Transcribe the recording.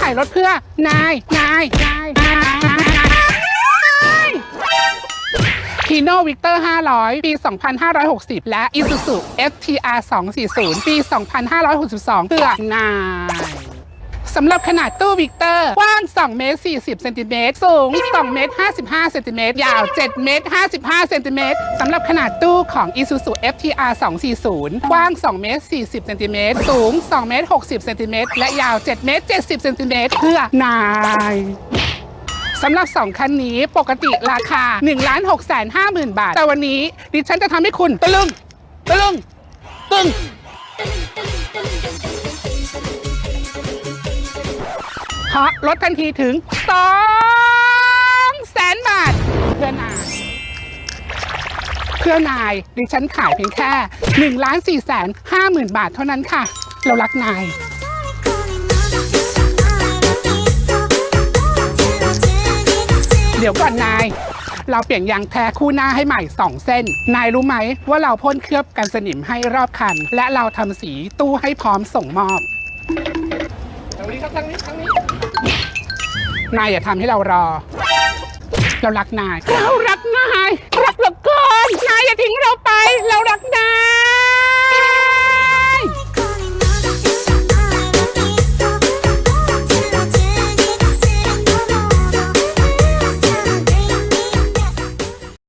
ขายรถเพื่อนาย นาย นายนายพีโนวิกเตอร์ 500 ปี 2560 และ Isuzu FTR 240 ปี 2562เพื่อนาย สำหรับขนาดตู้วิกเตอร์ กว้าง 2 เมตร 40 เซนติเมตร สูง 2 เมตร 55 เซนติเมตร ยาว 7 เมตร 55 เซนติเมตร สำหรับขนาดตู้ของ Isuzu FTR 240 กว้าง 2 เมตร 40 เซนติเมตร สูง 2 เมตร 60 เซนติเมตร และยาว 7 เมตร 70 เซนติเมตร เพื่อนายสำหรับ 2 คันนี้ปกติราคา 1 6 5 0 0 0 0 บาท แต่วันนี้ดิฉันจะทำให้คุณตะลึงตะลึงตึง เพราะลดทันทีถึง2แสนบาท เพื่อนาย เพื่อนายดิฉันขายเพียงแค่1ล้าน4แสน5หมื่นบาทเท่านั้นค่ะ เรารักนาย เดี๋ยวก่อนนาย เราเปลี่ยนยางแท้คู่หน้าให้ใหม่ 2 เส้น นายรู้ไหมว่าเราพ่นเคลือบกันสนิมให้รอบคัน และเราทำสีตู้ให้พร้อมส่งมอบ นี้ครับทางนี้ทางนี้ นายอย่าทำให้เรารอ เรารักนาย เรารักนาย รักเหลือเกินนายอย่าทิ้งเราไป เรารัก